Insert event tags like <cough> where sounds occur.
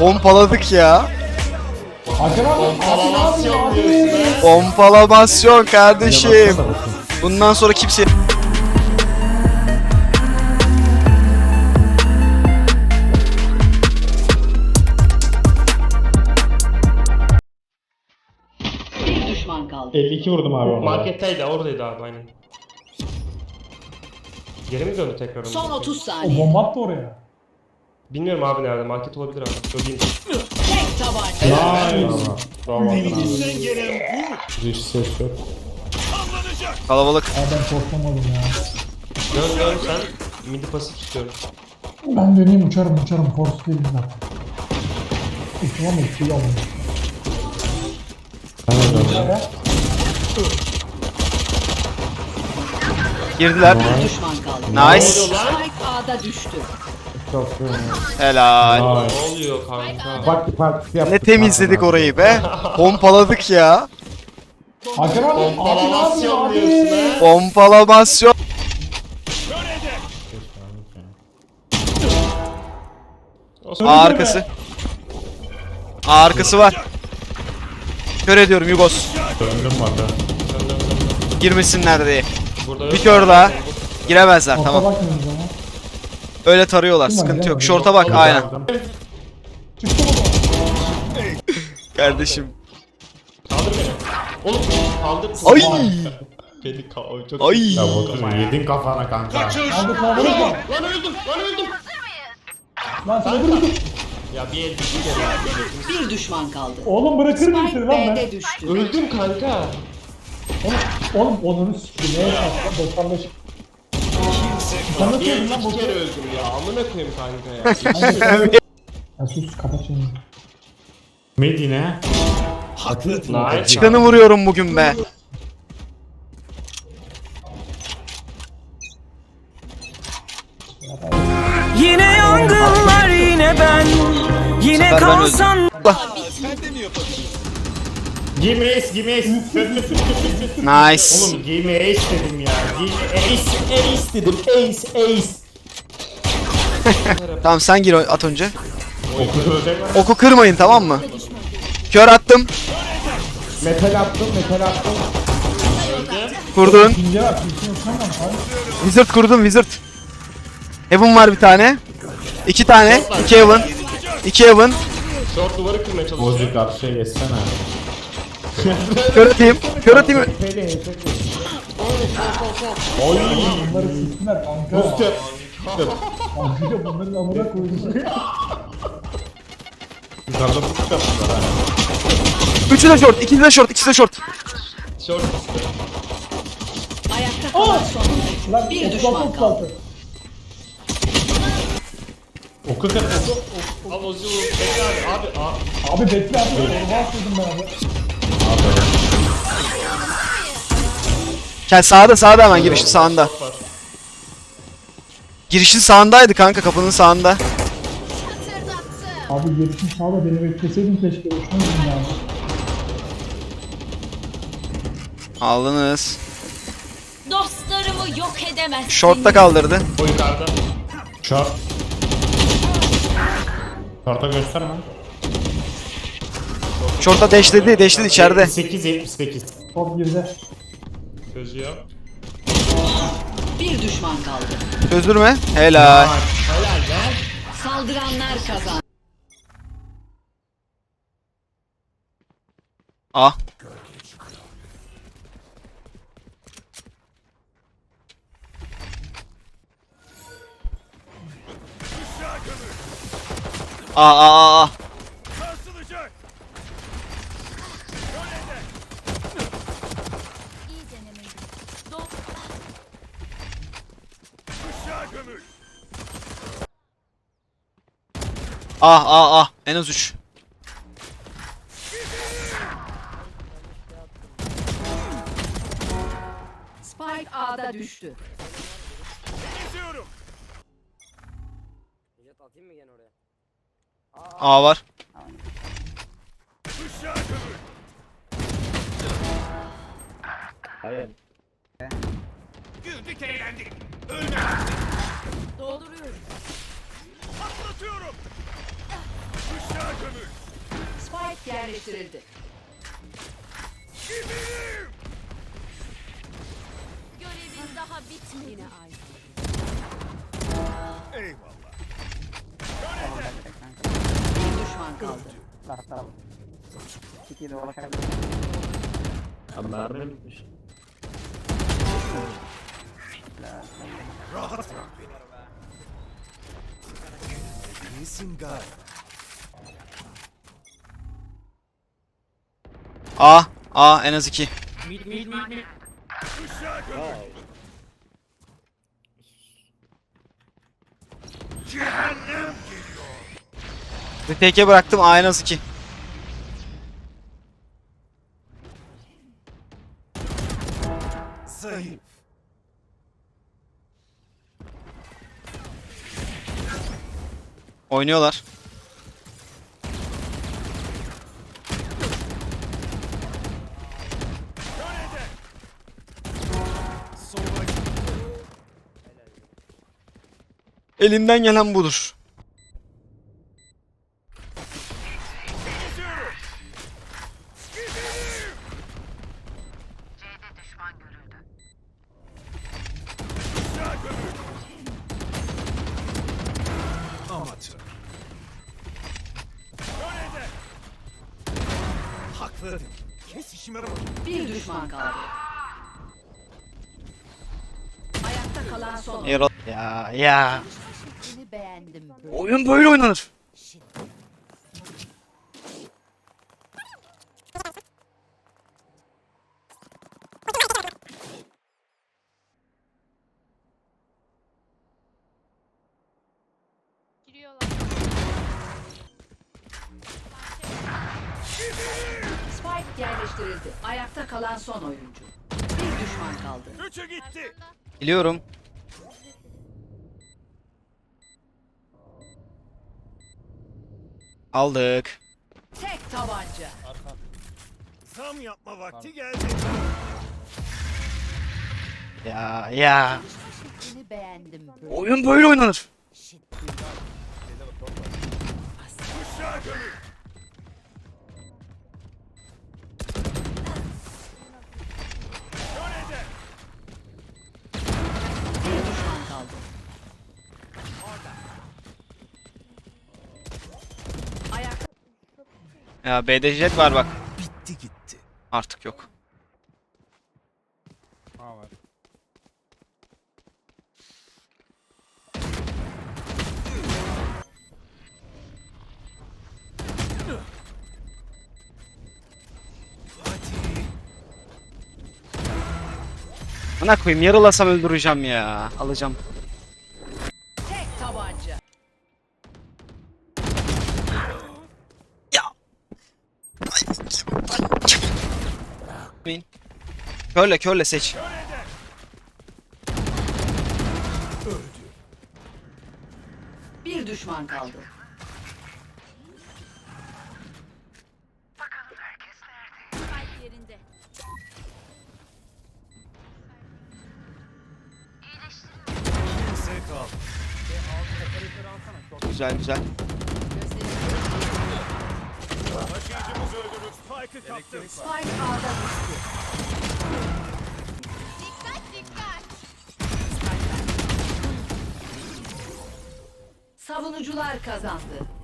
Pompaladık ya. Pompalamasyon diyorsun ha. Pompalamasyon kardeşim. Bundan sonra kimse... Bir düşman kaldı. 52 vurdum abi ona. Marketteydi oradaydı abi aynen. Geri mi döndü tekrar? Son ona? 30 O saniye. bomba attı oraya. Bilmiyorum abi nerede market olabilir abi. Öleyim. Tek tabanca. Nice. Bravo. Hiç ses yok. Kalabalık. Ben korkmamadım ya. Dön dön sen. Midi pasif tutuyorum. Ben döneyim uçarım uçarım. Force değilim. Uçmam? Şey aldım. Girdiler. Bir düşman kaldı. Nice. Spike A'da düştü. Helal. Ne oluyor kanka? Bak partisi yaptık. Ne temizledik orayı be. Pompaladık ya. Hakan abi. Abi ne Pompalamasyon diyorsun abi? ha. Pompalamasyon. O A arkası. A arkası var. Kör ediyorum Yugos. Döndüm bana. Girmesinler diye. Burada Bir yok. kör daha. Giremezler Orta tamam. bakmıyoruz ama. Öyle tarıyorlar. Sıkıntı yok. Şorta bak aynen. Çıktı mı? Kardeşim. Kaldır beni. Oğlum kaldır. Ay. Beni kaldır. Çok Ay. Ya Batur yedin kafana kanka. Aldı kaldırdı mı? Lan öldüm. Lan öldüm. Lan sen vurdun. Ya bir el bir kere. Bir düşman kaldı. Oğlum bırakır mısın Spike lan ben? B'de düştü. Öldüm kanka. Oğlum onunu sikeyim. Neye kalktın? 95. Yedin lan iki bu? kere öldüm ya. Amına koyayım kanka ya. <laughs> Ya sus kapat şunu. Medine. Nice. Çıkanı vuruyorum bugün be. Yine yangınlar yine ben Yine sefer ben kalsan Give me ace, give me ace. Nice. Oğlum give me ace dedim ya. Give me ace, ace dedim. Ace, ace. <laughs> Tamam sen gir at önce. Oku kırmayın tamam mı? Kör attım. Metal attım, metal attım. Kurdun. Wizard kurdum Wizard. Heaven var bir tane. İki tane. İki Heaven. İki Heaven. Short duvarı kırmaya çalışıyor. Bozu karşıya geçsene. Kör atayım. Kör atayım. Bunları siktiler kanka. Boost yap. Kanka bunların amına koydum. Yukarıda boost yaptılar ha. Üçü de short. ikisi de short. ikisi de short. Short. Ayakta kalan son. Lan Bir 36 düşman 36. kaldı. Oku oku. Al Ozi vur. Bekle abi. Abi. Abi bekle abi. Atıyordum ben abi. Gel sağda sağda hemen girişin sağında. Girişin sağındaydı kanka kapının sağında. Abi gelişim sağda beni bekleseydin keşke. Ya. Aldınız. Dostlarımı yok edemezsin. Short'ta kaldırdı. O yukarıda. Short. Short'a gösterme. Short'ta dashledi. Dashledi içeride. 8, 78. Top girdi. Çözüyor. Bir düşman kaldı. Çözdürme. Helal. Saldıranlar kazandı. A. A A A A. İyi A A A. En az 3. Spike A'da düştü. A var. dolduruyorum. Yerleştirildi. Görevin daha bitmedi. Yine aynı. Bir düşman kaldı. Taraf taraf. City dolaşabilir. Ya mermi bitmiş. A. A en az 2. TK bıraktım A en az 2. Oynuyorlar. Elimden gelen budur. Bir düşman kaldı. Ayakta kalan son. Ya ya. Beğendim. Oyun böyle oynanır. Spike yerleştirildi. Ayakta kalan son oyuncu. Bir düşman kaldı. Biliyorum. Aldık. Tek tabanca. Ya ya. Seni beğendim. Oyun böyle oynanır. Bir Ya B'de jet var bak. Bitti gitti. Artık yok. Ana koyayım yarılasam öldüreceğim ya. Alacağım. Körle körle seç. Bir düşman kaldı. Kalp yerinde. Güzel güzel. Spike A'da düştü. Dikkat dikkat. Savunucular kazandı.